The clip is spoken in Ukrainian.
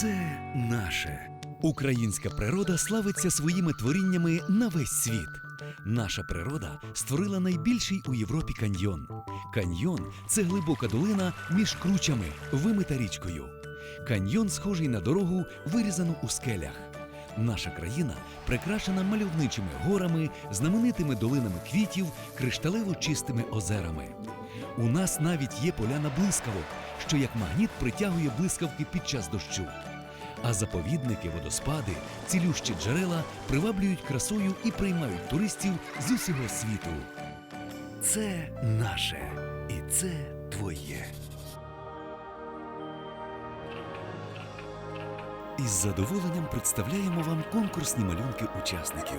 Це наше. Українська природа славиться своїми творіннями на весь світ. Наша природа створила найбільший у Європі каньйон. Каньйон це глибока долина між кручами, вимита річкою. Каньйон схожий на дорогу, вирізану у скелях. Наша країна прикрашена мальовничими горами, знаменитими долинами квітів, кришталево чистими озерами. У нас навіть є поляна блискавок, що як магніт притягує блискавки під час дощу. А заповідники, водоспади, цілющі джерела приваблюють красою і приймають туристів з усього світу. Це наше і це твоє. Із задоволенням представляємо вам конкурсні малюнки учасників.